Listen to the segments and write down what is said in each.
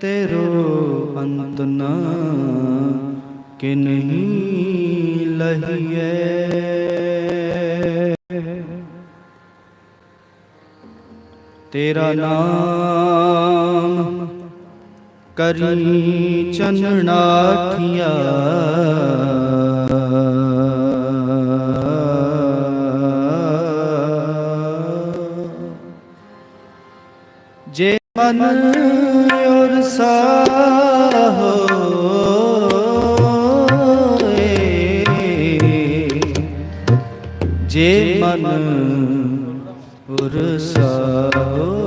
ਤੇਰੋ ਅੰਤ ਨਾ ਕਿ ਨਹੀਂ ਲਹੀਏ ਤੇਰਾ ਨਾਮ ਕਰੀ ਚਨਣਾਠੀਆ ਮਨ ਔਰ ਸਾਹੋਏ ਜੇ ਮਨ ਔਰ ਸਾਹੋਏ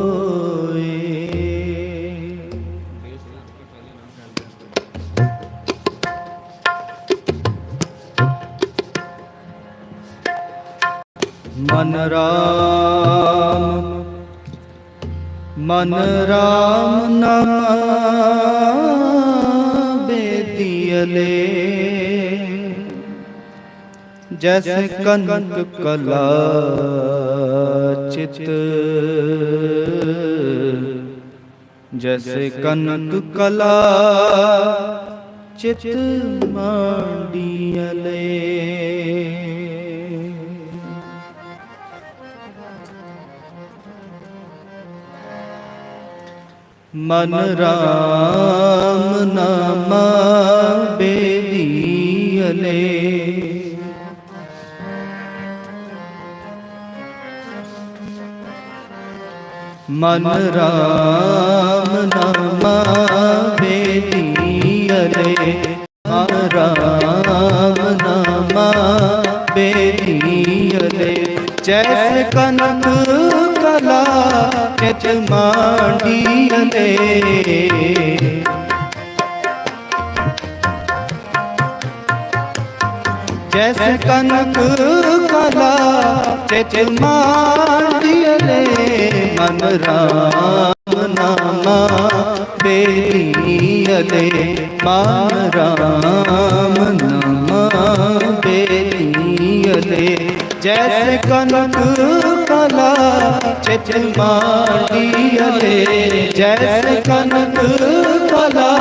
ਮਨ ਰਾਮ ਮਨ ਰਾਮ ਨਾਮ ਬੇਦੀਅਲੇ ਜੈਸੇ ਕਨਕ ਕਲਾ ਚਿਤ। ਜੈਸੇ ਕਨਕ ਕਲਾ ਚਿਤ ਮਾਂਡੀਅਲੇ ਮਨ ਰਾਮ ਨਾਮ ਬੇਦੀਅਲੇ ਮਨ ਰਾਮ ਨਾਮ ਬੇਦੀਅਲੇ ਮਨ ਰਾਮ ਨਾਮ ਬੇਦੀਅਲੇ ਜੈਸੇ ਕਨਕ ਕਲਾ ਚਿਤ ਮਾਂਡੀਅਲੇ ਜੈਸੇ ਕਨਕ ਕਲਾ ਚਿਤ ਮਾਂਡੀਅਲੇ ਮਨ ਰਾਮ ਨਾਮਾ ਬੇਲੀਅਲੇ ਮਨ ਰਾਮ ਨਾਮਾ ਬੇਲੀਅਲੇ ਜੈਸ ਕਨਕ ਕਲਾ ਚਿਤ ਮਾਂਡੀਅਲੇ ਜੈਸੇ ਕਨਕ ਕਲਾ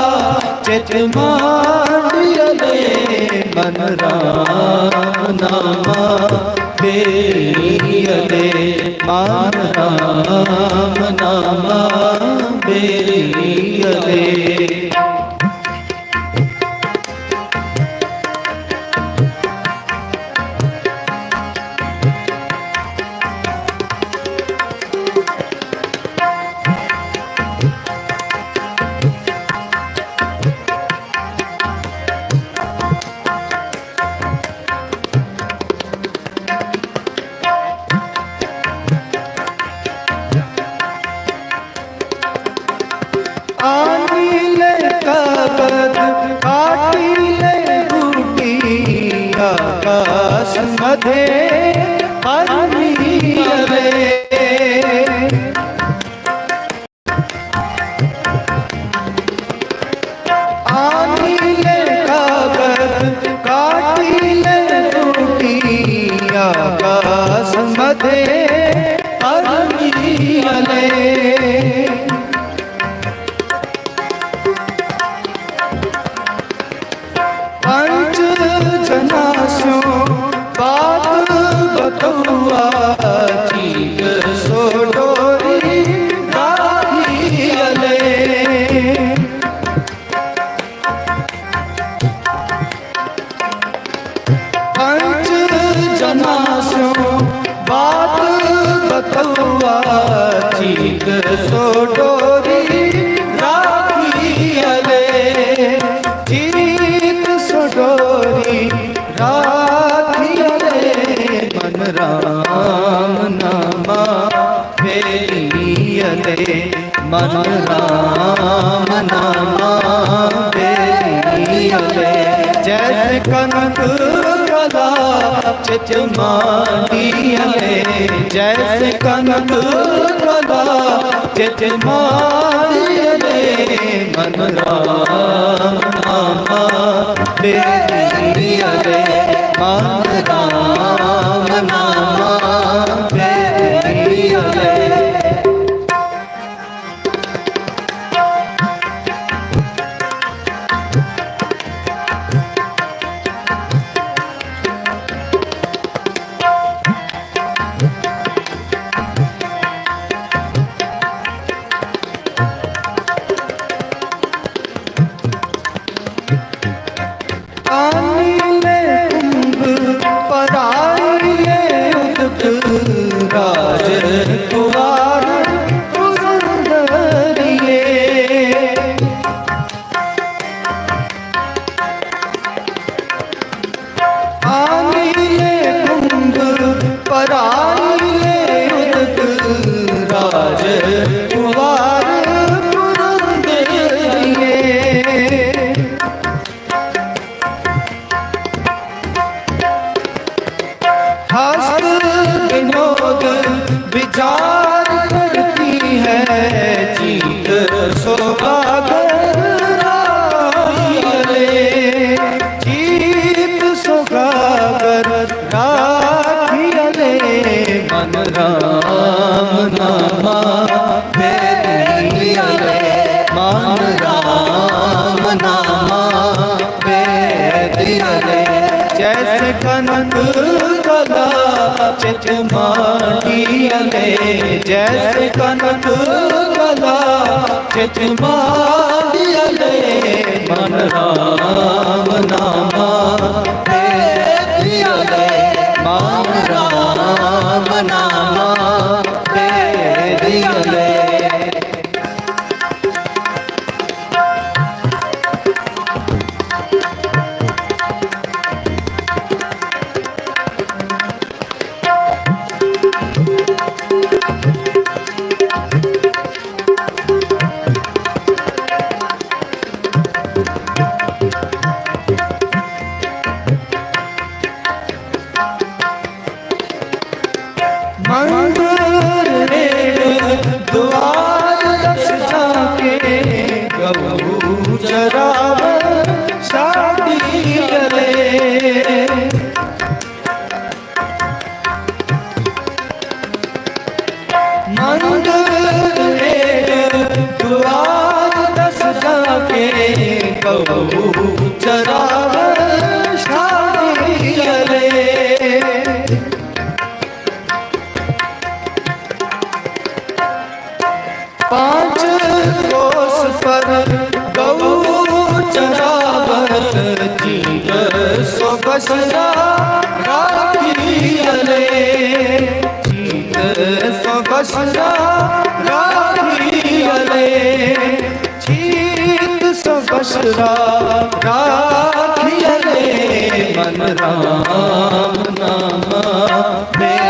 ਚਿਤ ਮਾਂਡੀਅਲੇ ਮਨ ਰਾਮ ਨਾਮਾ ਬੇਲੀਅਲੇ ले कबद काटी ले बूटी आकाश मधे स्यो बात बतौआ चीत सो डोरी राखी हले चीत सो डोरी राखी हले मन राम नामा भेली हले मन राम नामा भेली हले जैसे कनक कदा ਜੈਸੇ ਕਨਕ ਕਲਾ ਚਿਤ ਮਾਨੀਅਲੇ ਮਨ ਰਾਮ ਨਾਮਾ ਬੇਲੀਅਲੇ ਮਨ ਰਾਮ ਨਾਮਾ ਬੇਲੀਅਲੇ चमाटियले जैसे कनक गला चमाटियले मन रामना ਕਹੂ। वसदा राखियले चीत सबसरा राखियले मन राम नाम में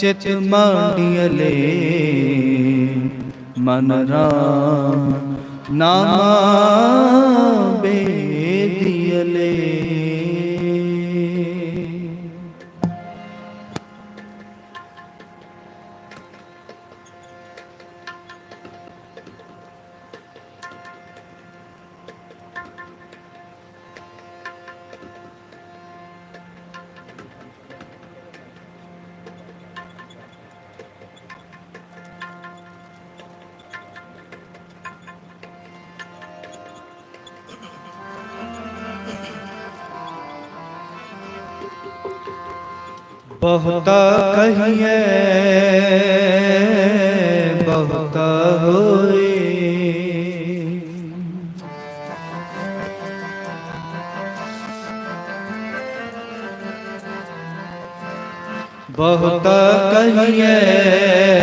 चित मानियले मन राम नामा बे ਬਹੁਤਾ ਕਹੀਏ ਬਹੁਤਾ ਹੋਏ। ਬਹੁਤਾ ਕਹੀਏ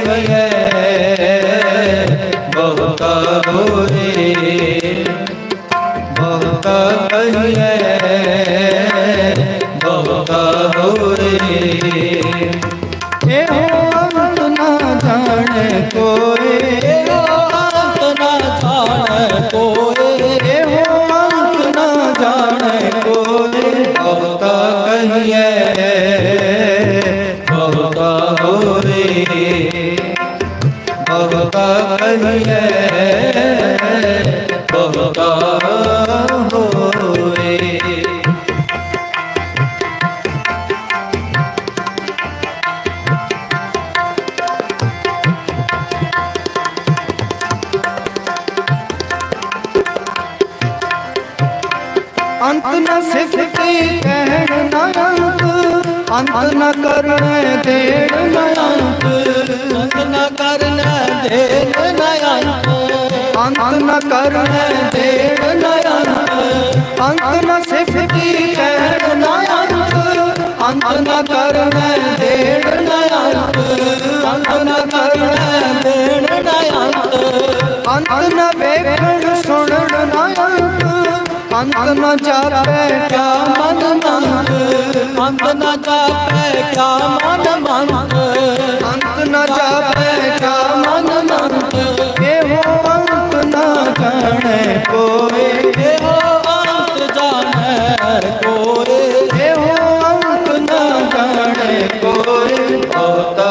ਕਹੀਏ ਬਹੁਤਾ ਹੋਏ ਬਹੁਤਾ ਕਹੀਏ ਬਹੁਤਾ ਨਾ ਜਾਣੇ ਕੋਏ ਇਹ ਨਾ ਜਾਣੇ ਕੋਏ ਕਹੀਏ ਨਹੀਂ ਲੈ ਵੇਖਣ ਸੁਣਨ ਨਾ ਅੰਤ ਨਾ ਜਾਪੈ ਕਿਆ ਮਨ ਮੰਗ। ਅੰਤ ਨਾ ਜਾਪੈ ਕਿਆ ਮਨ ਮੰਗ। ਅੰਤ ਨਾ ਜਾਪੈ ਕਿਆ ਮਨ ਮੰਗ। ਇਹੋ ਅੰਤ ਨਾ ਜਾਣੈ ਕੋਏ। ਇਹੋ ਅੰਤ ਨਾ ਜਾਣੈ ਕੋਏ। ਬਹੁਤਾ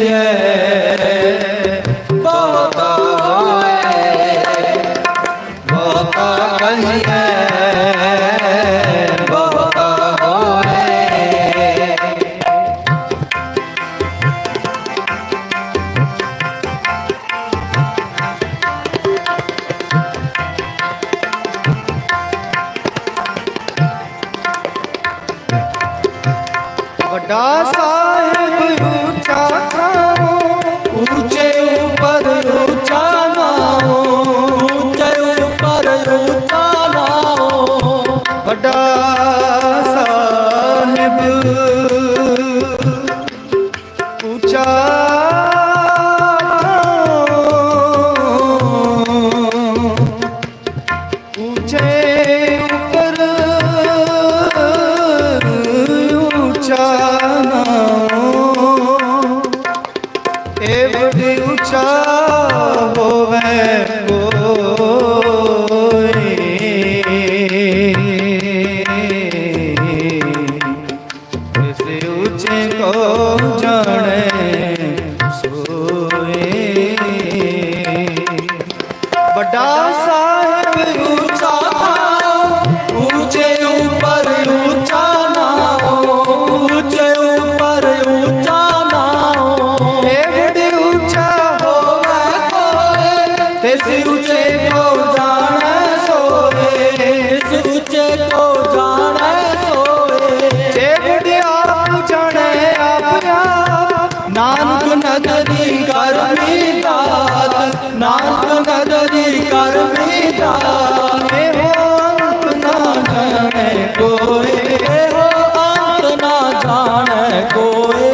ਕਹੀਏ ਜਾਣੈ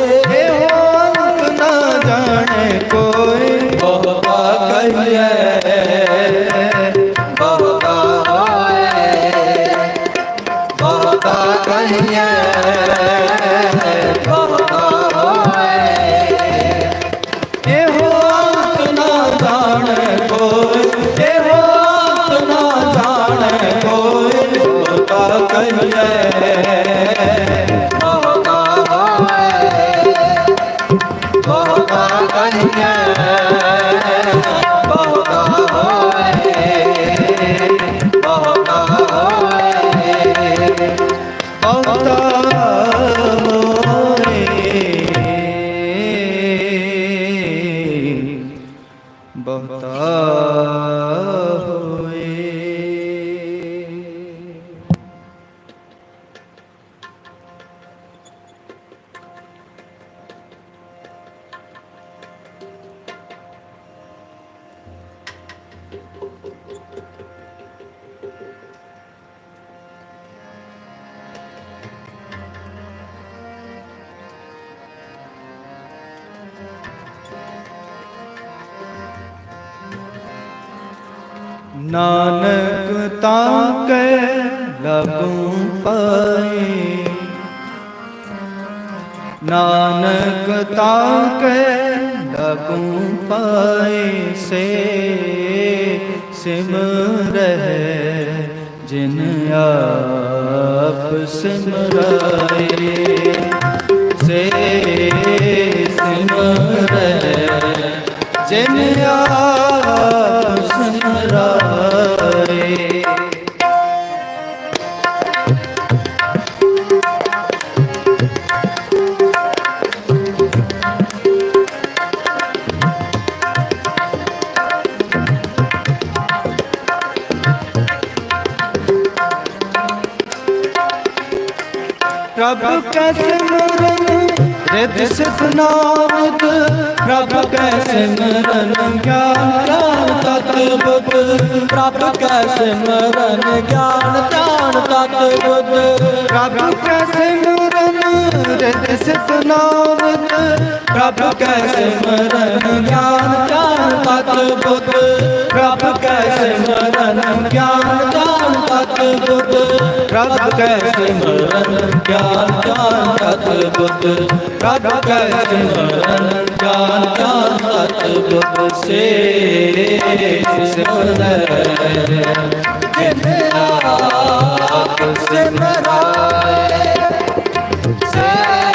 ਬਹੁਤਾ ਕਹੀਏ ਨਾਨਕ ਤਾਂ ਕੈ ਲਗੂ ਪਾਏ। ਨਾਨਕ ਤਾਂ ਕੈ ਲਗੂ ਪਾਏ ਸੇ ਸਿਮਰਹਿ ਜਿਨ ਆਪ ਸਿਮਰਾਏ ਸੇ ਸਿਮਰਹਿ ਜਿਨ ਆਪ ਪ੍ਰਭ ਕੈ ਮਰਨ? ਰਿਦ ਸਿਧ ਨਾਨਕ, ਪ੍ਰਭ ਕੈ ਸਿਮਰਨ ਗਿਆਨ ਗਿਆਨ ਤਤ ਬੁੱਧ, ਪ੍ਰਭ ਕੈ ਸਿਮਰਨ ਗਿਆਨ ਧਿਆਨ ਤਤ ਬੁੱਧ, ਪ੍ਰਭ ਕੈ ਸਿਮਰਨ ਰਿਦ ਸਿਧ ਨਾਨਕ ਪ੍ਰਭ ਕੈ ਸਿਮਰਨ ਗਿਆਨ ਗਿਆਨ ਤਤ ਬੁੱਧ। ਪ੍ਰਭ ਕੈ ਸਿਮਰਨ ਗਿਆਨ ਗਿਆਨ ਤਤ ਬੁੱਧ। ਪ੍ਰਭ ਕੈ ਸਿਮਰਨ ਗਿਆਨ ਗਿਆਨ ਤਤ ਬੁੱਧ। ਪ੍ਰਭ ਕੈ ਸਿਮਰਨ ਗਿਆਨ ਗਿਆਨ ਤਤ ਬੁੱਧ। ਸੇ ਸਿਮਰੈ ਜਿਨੇ ਆਪ ਸਿਮਰਾਏ, ਸੇ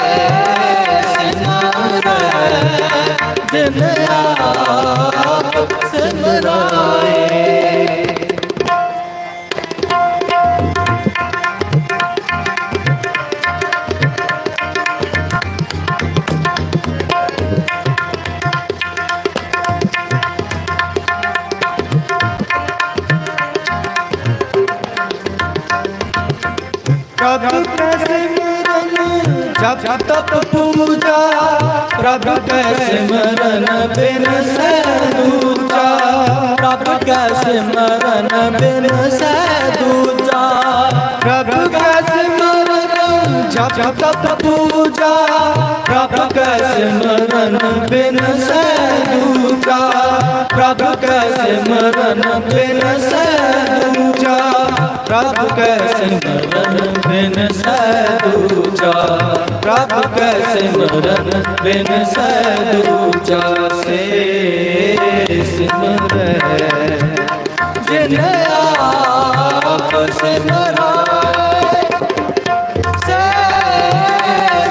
ਸਿਮਰਨ ਬਿਨ ਸੈ ਦੂਜਾ ਪ੍ਰਭ ਕੈ ਸਿਮਰਨ ਬਿਨ ਸਹਿ ਦੂਜਾ ਪ੍ਰਭ ਕੈ ਸਿਮਰਨ ਜਪ ਤਪ ਪੂਜਾ। ਪ੍ਰਭ ਕੈ ਸਿਮਰਨ ਬਿਨ ਸੈ ਦੂਜਾ ਪ੍ਰਭ ਕੈ ਸਿਮਰਨ ਬਿਨ ਸੈ ਦੂਜਾ ਪ੍ਰਭ ਕੈ ਸਿਮਰਨ ਬਿਨ ਸੈ ਦੂਜਾ। ਪ੍ਰਭ ਕੈ ਸਿਮਰਨ ਬਿਨ ਸੈ ਦੂਜਾ। ਸੇ ਸਿਮਰੈ। ਜਿਨ ਆਪ ਸਿਮਰਾਏ, ਸੇ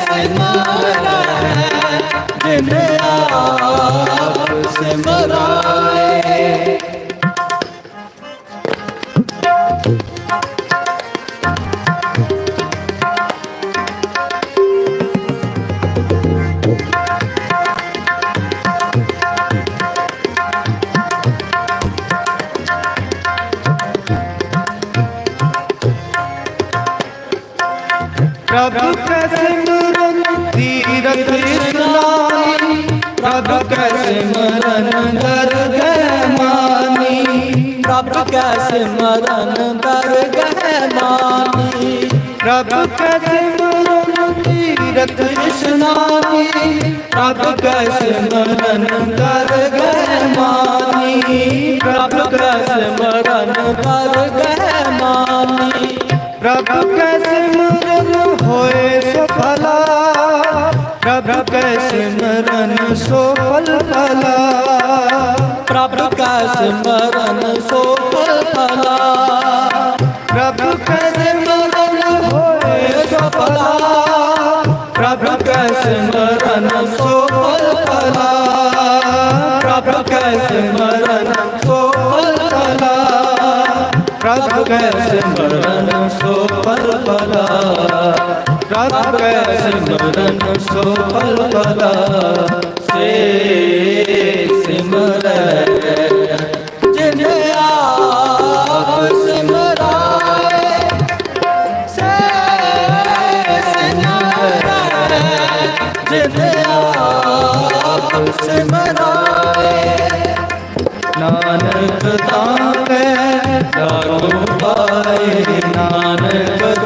ਸਿਮਰੈ। ਜਿਨ ਆਪ ਸਿਮਰਾਏ। ਸਿਮਰਨ ਦਰਗਹਿ ਮਾਨੀ ਪ੍ਰਭ ਕੈ ਸਿਮਰਨ ਦਰਗਹਿ ਮਾਨੀ ਪ੍ਰਭੂ ਕੈ ਸਿਮਰਨ ਤੀਰਥ ਇਸਨਾਨੀ ਪ੍ਰਭੂ ਕੈ ਸਿਮਰਨ ਦਰਗਹਿ ਮਾਨੀ ਪ੍ਰਭ ਕੈ ਸਿਮਰਨ ਦਰਗਹਿ ਮਾਨੀ ਪ੍ਰਭੂ ਕੈ ਸਿਮਰਨ ਹੋਏ ਸਫਲਾ ਪ੍ਰਭ ਕੈ ਸਿਮਰਨ ਸੋ ਫਲ ਫਲਾ। ਪ੍ਰਭ ਕੈ ਸਿਮਰਨ ਸੋ ਫਲ ਫਲਾ। ਪ੍ਰਭੂ ਕੈ ਸਿਮਰਨ ਹੋਏ ਸਫਲਾ ਪ੍ਰਭੂ ਕੈ ਸਿਮਰਨ ਸੋ ਫਲ ਫਲਾ। ਪ੍ਰਭੂ ਕੈ ਸਿਮਰਨ ਸੋ ਫਲ ਫਲਾ। ਪ੍ਰਭੂ ਕੈ ਸਿਮਰਨ ਸੋ ਪ੍ਰਭੂ ਕੈ ਸਿਮਰਨ ਸੋ ਫਲ ਫਲਾ ਸੇ ਸਿਮਰੈ ਜਿਨ ਆਪ ਸਿਮਰਾਏ ਸੇ ਸਿਮਰੈ ਜਿਨ ਆਪ ਸਿਮਰਾਏ ਨਾਨਕ ਤਾਂ ਕੈ ਲਾਗੋ ਪਾਏ, ਨਾਨਕ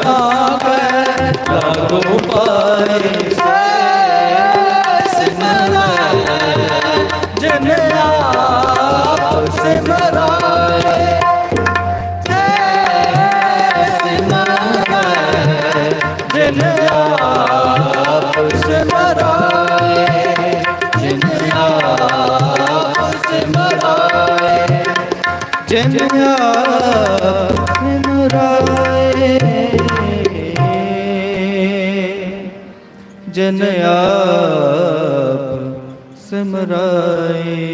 ਲਾਗੋ ਪਾਏ ਸਿਮਰੈ ਜਿਨ ਸਿਮਰਾਏ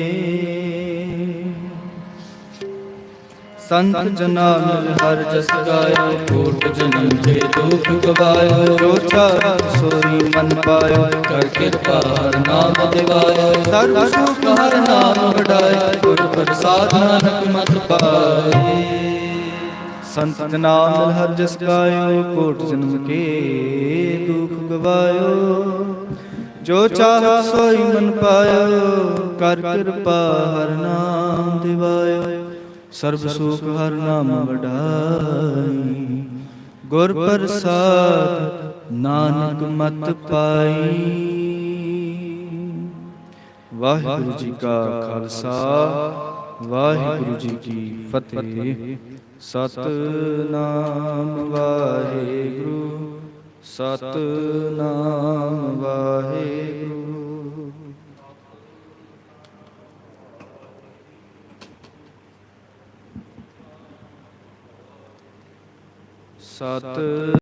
ਸੰਤ ਜਨਾ ਮਿਲ ਹਰ ਜਸ ਗਾਇਓ ਕੋਟ ਜਨਮ ਕੇ ਦੁਖ ਗਵਾਇਓ ਰੋਚਾ ਚਾਹ ਸੋਈ ਮਨ ਪਾਇਓ ਕਰ ਕਿਰਪਾ ਹਰ ਨਾਮ ਦਿਵਾਇਓ ਸਰਬ ਸੁਖ ਹਰ ਨਾਮ ਵਡਾਇ ਗੁਰ ਪ੍ਰਸਾਦ ਨਾਨਕ ਮਤ ਪਾਏ ਸੰਤ ਜਨਾ ਮਿਲ ਹਰ ਜਸ ਗਾਇਓ ਕੋਟ ਜਨਮ ਕੇ ਦੁਖ ਗਵਾਇਓ ਜੋ ਚਾਹ ਸੋਈ ਮਨ ਪਾਇਓ, ਕਰ ਕਿਰਪਾ ਹਰ ਨਾਮ ਦਿਵਾਇਓ। ਸਰਬ ਸੁਖ ਹਰ ਨਾਮ ਵਡਾਈ। ਗੁਰ ਪ੍ਰਸਾਦ ਨਾਨਕ ਮਤ ਪਾਈ। ਵਾਹਿਗੁਰੂ ਜੀ ਕਾ ਖਾਲਸਾ, ਵਾਹਿਗੁਰੂ ਜੀ ਕੀ ਫਤਿਹ। ਸਤਨਾਮ ਵਾਹਿਗੁਰੂ। ਸਤਨਾਮ ਵਾਹਿਗੁਰੂ। ਸਤ